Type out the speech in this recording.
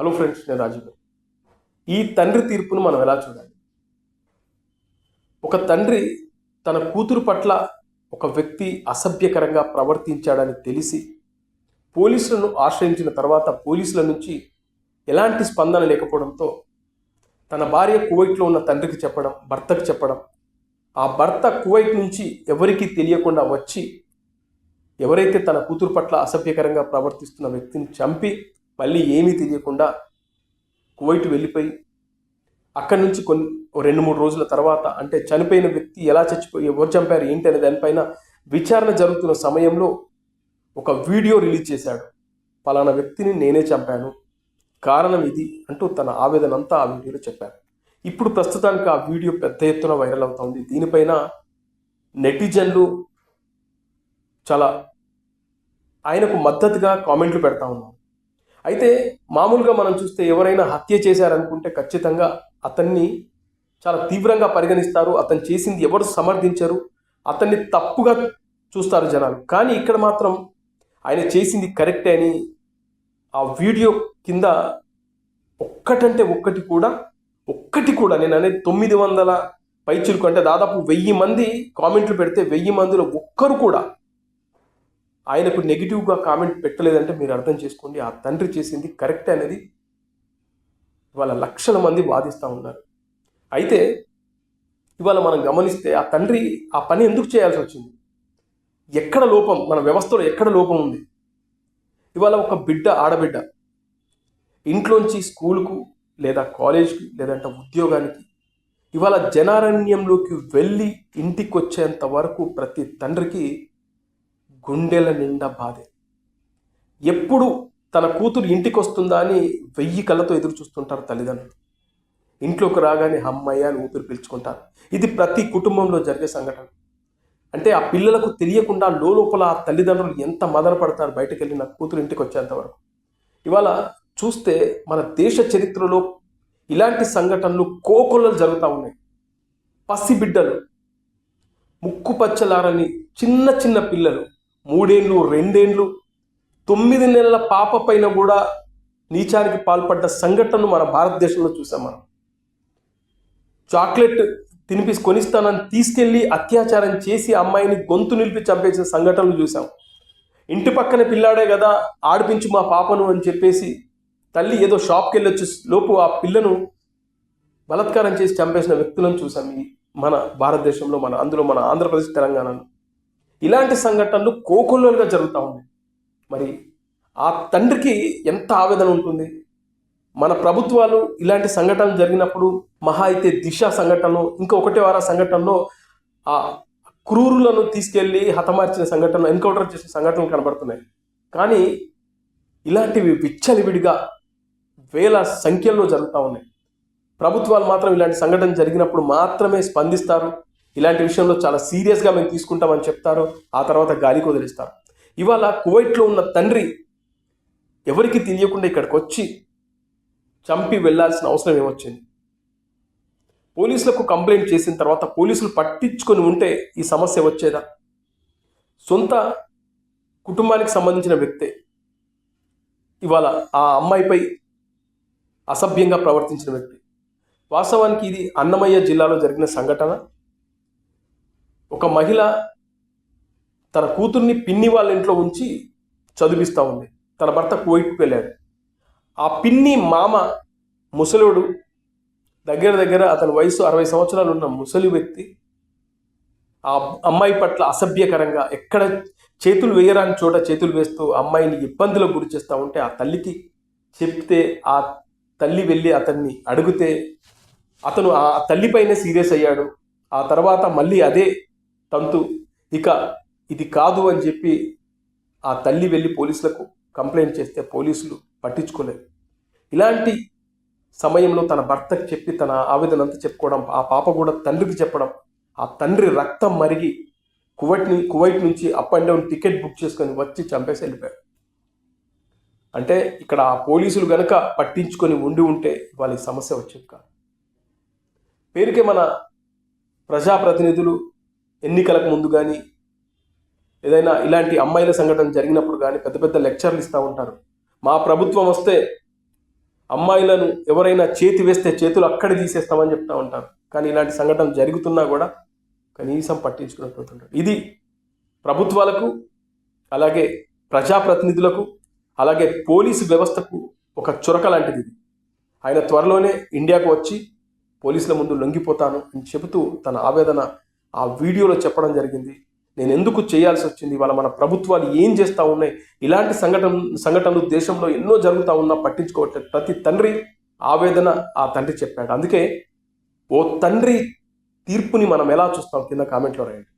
Hello friends నేను రాజు ఈ తండ్రి తీర్పును మనం ఎలా చూడాలి? ఒక తండ్రి తన కూతురు పట్ల ఒక వ్యక్తి అసభ్యకరంగా ప్రవర్తించాడని తెలిసి పోలీసులను ఆశ్రయించిన తర్వాత పోలీసుల నుంచి ఎలాంటి స్పందన లేకపోవడంతో తన భార్య కువైట్లో ఉన్న తండ్రికి చెప్పడం భర్తకు చెప్పడం ఆ భర్త కువైట్ నుంచి ఎవరికీ తెలియకుండా వచ్చి ఎవరైతే తన కూతురు పట్ల అసభ్యకరంగా ప్రవర్తిస్తున్న వ్యక్తిని చంపి మళ్ళీ ఏమీ తెలియకుండా కువైట్ వెళ్ళిపోయి అక్కడి నుంచి కొన్ని రెండు మూడు రోజుల తర్వాత అంటే చనిపోయిన వ్యక్తి ఎలా చచ్చిపోయి ఎవరు చంపారు ఏంటి అనే దానిపైన విచారణ జరుగుతున్న సమయంలో ఒక వీడియో రిలీజ్ చేశాడు. పలానా వ్యక్తిని నేనే చంపాను. కారణం ఇది అంటూ తన ఆవేదన అంతా ఆ వీడియోలో చెప్పారు. ఇప్పుడు ప్రస్తుతానికి ఆ వీడియో పెద్ద ఎత్తున వైరల్ అవుతోంది దీనిపైన నెటిజన్లు చాలా ఆయనకు మద్దతుగా కామెంట్లు పెడతా ఉన్నారు. అయితే మామూలుగా మనం చూస్తే ఎవరైనా హత్య చేశారనుకుంటే ఖచ్చితంగా అతన్ని చాలా తీవ్రంగా పరిగణిస్తారు. అతను చేసింది ఎవరు సమర్థించరు. అతన్ని తప్పుగా చూస్తారు జనాలు. కానీ ఇక్కడ మాత్రం ఆయన చేసింది కరెక్టే అని ఆ వీడియో కింద ఒక్కటంటే ఒక్కటి కూడా ఒక్కటి కూడా నేను అనేది తొమ్మిది వందల పైచులకు అంటే దాదాపు వెయ్యి మంది కామెంట్లు పెడితే వెయ్యి మందిలో ఒక్కరు కూడా ఆయనకు నెగిటివ్గా కామెంట్ పెట్టలేదంటే మీరు అర్థం చేసుకోండి ఆ తండ్రి చేసింది కరెక్ట్ అనేది ఇవాళ లక్షల మంది వాదిస్తూ ఉన్నారు. అయితే ఇవాళ మనం గమనిస్తే ఆ తండ్రి ఆ పని ఎందుకు చేయాల్సి వచ్చింది? ఎక్కడ లోపం మన వ్యవస్థలో ఎక్కడ లోపం ఉంది? ఇవాళ ఒక బిడ్డ ఆడబిడ్డ ఇంట్లోంచి స్కూలుకు లేదా కాలేజ్కి లేదంటే ఉద్యోగానికి ఇవాళ జనారణ్యంలోకి వెళ్ళి ఇంటికి వచ్చేంత వరకు ప్రతి తండ్రికి గుండెల నిండా బాధే. ఎప్పుడు తన కూతురు ఇంటికి వస్తుందా అని వెయ్యి కళ్ళతో ఎదురు చూస్తుంటారు తల్లిదండ్రులు. ఇంట్లోకి రాగానే అమ్మయ్య అని ఊపిరి పీల్చుకుంటారు. ఇది ప్రతి కుటుంబంలో జరిగే సంఘటన. అంటే ఆ పిల్లలకు తెలియకుండా లోపల ఆ తల్లిదండ్రులు ఎంత మదన పడతారు బయటకు వెళ్ళి నా కూతురు ఇంటికి వచ్చేంత వరకు. ఇవాళ చూస్తే మన దేశ చరిత్రలో ఇలాంటి సంఘటనలు కోకొల్లలు జరుగుతూ ఉన్నాయి. పసిబిడ్డలు ముక్కు పచ్చలారని చిన్న చిన్న పిల్లలు మూడేళ్ళు రెండేళ్ళు తొమ్మిది నెలల పాప పైన కూడా నీచానికి పాల్పడ్డ సంఘటనను మన భారతదేశంలో చూసాం మనం. చాక్లెట్ తినిపిసి కొనిస్తానని తీసుకెళ్ళి అత్యాచారం చేసి అమ్మాయిని గొంతు నిలిపి చంపేసిన సంఘటనలు చూసాం. ఇంటి పక్కన పిల్లాడే కదా ఆడిపించు మా పాపను అని చెప్పేసి తల్లి ఏదో షాప్కి వెళ్ళొచ్చు లోపు ఆ పిల్లను బలత్కారం చేసి చంపేసిన వ్యక్తులను చూసాం ఈ మన భారతదేశంలో మన అందులో మన ఆంధ్రప్రదేశ్ తెలంగాణలో. ఇలాంటి సంఘటనలు కోకొల్లలుగా జరుగుతూ ఉన్నాయి. మరి ఆ తండ్రికి ఎంత ఆవేదన ఉంటుంది? మన ప్రభుత్వాలు ఇలాంటి సంఘటనలు జరిగినప్పుడు మహా అయితే దిశ సంఘటనలో ఇంకా ఒకటి వార సంఘటనలో ఆ క్రూరులను తీసుకెళ్ళి హతమార్చిన సంఘటనలు ఎన్కౌంటర్ చేసిన సంఘటనలు కనబడుతున్నాయి. కానీ ఇలాంటివి విచ్చలివిడిగా వేల సంఖ్యల్లో జరుగుతూ ఉన్నాయి. ప్రభుత్వాలు మాత్రం ఇలాంటి సంఘటన జరిగినప్పుడు మాత్రమే స్పందిస్తారు. ఇలాంటి విషయంలో చాలా సీరియస్గా మేము తీసుకుంటామని చెప్తారు. ఆ తర్వాత గాలికి వదిలేస్తారు. ఇవాళ కువైట్లో ఉన్న తండ్రి ఎవరికి తెలియకుండా ఇక్కడికి వచ్చి చంపి వెళ్ళాల్సిన అవసరం ఏమొచ్చింది? పోలీసులకు కంప్లైంట్ చేసిన తర్వాత పోలీసులు పట్టించుకొని ఉంటే ఈ సమస్య వచ్చేదా? సొంత కుటుంబానికి సంబంధించిన వ్యక్తే ఇవాళ ఆ అమ్మాయిపై అసభ్యంగా ప్రవర్తించిన వ్యక్తి. వాస్తవానికి ఇది అన్నమయ్య జిల్లాలో జరిగిన సంఘటన. ఒక మహిళ తన కూతుర్ని పిన్ని వాళ్ళ ఇంట్లో ఉంచి చదివిస్తూ ఉంది. తన భర్త కువైట్కి వెళ్ళాడు ఆ పిన్ని మామ ముసలుడు దగ్గర దగ్గర అతని వయసు అరవై సంవత్సరాలు ఉన్న ముసలి వ్యక్తి ఆ అమ్మాయి పట్ల అసభ్యకరంగా ఎక్కడ చేతులు వేయరాని చోట చేతులు వేస్తూ అమ్మాయిని ఇబ్బందులకు గురి చేస్తూ ఉంటే ఆ తల్లికి చెప్తే ఆ తల్లి వెళ్ళి అతన్ని అడిగితే అతను ఆ తల్లిపైనే సీరియస్ అయ్యాడు. ఆ తర్వాత మళ్ళీ అదే తంతు. ఇక ఇది కాదు అని చెప్పి ఆ తల్లి వెళ్ళి పోలీసులకు కంప్లైంట్ చేస్తే పోలీసులు పట్టించుకోలేదు. ఇలాంటి సమయంలో తన భర్తకి చెప్పి తన ఆవేదన అంతా చెప్పుకోవడం ఆ పాప కూడా తండ్రికి చెప్పడం ఆ తండ్రి రక్తం మరిగి కువైట్ని కువైట్ నుంచి up and down ticket book చేసుకొని వచ్చి చంపేసి వెళ్ళిపోయాడు అంటే ఇక్కడ ఆ పోలీసులు గనక పట్టించుకొని ఉండి ఉంటే వాళ్ళకి సమస్య వచ్చేది కాదు. పేరుకే మన ప్రజాప్రతినిధులు ఎన్నికలకు ముందు కానీ ఏదైనా ఇలాంటి అమ్మాయిల సంఘటన జరిగినప్పుడు కానీ పెద్ద పెద్ద లెక్చర్లు ఇస్తూ ఉంటారు. మా ప్రభుత్వం వస్తే అమ్మాయిలను ఎవరైనా చేతి వేస్తే చేతులు అక్కడ తీసేస్తామని చెప్తా ఉంటారు. కానీ ఇలాంటి సంఘటన జరుగుతున్నా కూడా కనీసం పట్టించుకున్నట్టు ఇది ప్రభుత్వాలకు అలాగే ప్రజాప్రతినిధులకు అలాగే పోలీసు వ్యవస్థకు ఒక చురక లాంటిది ఇది. ఆయన త్వరలోనే ఇండియాకు వచ్చి పోలీసుల ముందు లొంగిపోతాను అని చెబుతూ తన ఆవేదన ఆ వీడియోలో చెప్పడం జరిగింది. నేను ఎందుకు చేయాల్సి వచ్చింది? వాళ్ళ మన ప్రభుత్వాలు ఏం చేస్తూ ఉన్నాయి? ఇలాంటి సంఘటన సంఘటనలు దేశంలో ఎన్నో జరుగుతూ ఉన్నా పట్టించుకోవట్లేదు. ప్రతి తండ్రి ఆవేదన ఆ తండ్రి చెప్పాడు. అందుకే ఓ తండ్రి తీర్పుని మనం ఎలా చూస్తాం? కింద కామెంట్లో రాయండి.